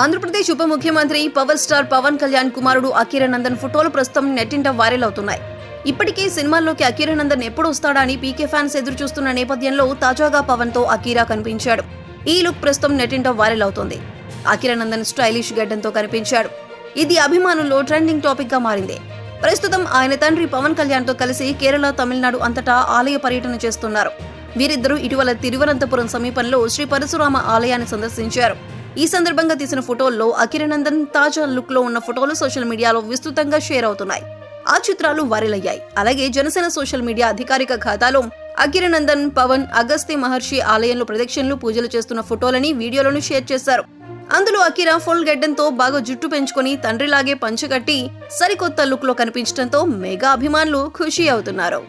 ఆంధ్రప్రదేశ్ ఉప ముఖ్యమంత్రి power star Pawan Kalyan కుమారుడు అకిరానందన్ ఫోటోలు ప్రస్తుతం నెట్టింట వైరల్ అవుతున్నాయి. ఇప్పటికే సినిమాల్లోకి అకిరానందన్ ఎప్పుడు వస్తాడా అని పీకే ఫ్యాన్స్ ఎదురు చూస్తున్న నేపథ్యంలో తాజాగా పవన్తో అకీరా కనిపించాడు. ఈ లుక్ ప్రస్తుతం నెట్టింట వైరల్ అవుతోంది. అకిరానందన్ స్టైలిష్ గడ్డంతో కనిపించాడు. ఇది అభిమానుల్లో ట్రెండింగ్ టాపిక్గా మారింది. ప్రస్తుతం ఆయన తండ్రి పవన్ కళ్యాణ్తో కలిసి కేరళ తమిళనాడు అంతటా ఆలయ పర్యటన చేస్తున్నారు. వీరిద్దరూ ఇటీవల తిరువనంతపురం సమీపంలో శ్రీ పరశురామ ఆలయాన్ని సందర్శించారు. ఈ సందర్భంగా తీసిన ఫోటోల్లో అఖిరనందన్ తాజా లుక్లో ఉన్న ఫోటోలు సోషల్ మీడియాలో విస్తృతంగా షేర్ అవుతున్నాయి. ఆ చిత్రాలు వైరల్ అయ్యాయి అలాగే జనసేన సోషల్ మీడియా అధికారిక ఖాతాలో అఖిరనందన్ పవన్ అగస్త్య మహర్షి ఆలయంలో ప్రదక్షిణలు పూజలు చేస్తున్న ఫోటోలని వీడియోలను షేర్ చేశారు. అందులో అకిరా ఫుల్ గెడ్డంతో బాగా జుట్టు పెంచుకొని తండ్రిలాగే పంచగట్టి సరికొత్త లుక్లో కనిపించడంతో మెగా అభిమానులు ఖుషి అవుతున్నారు.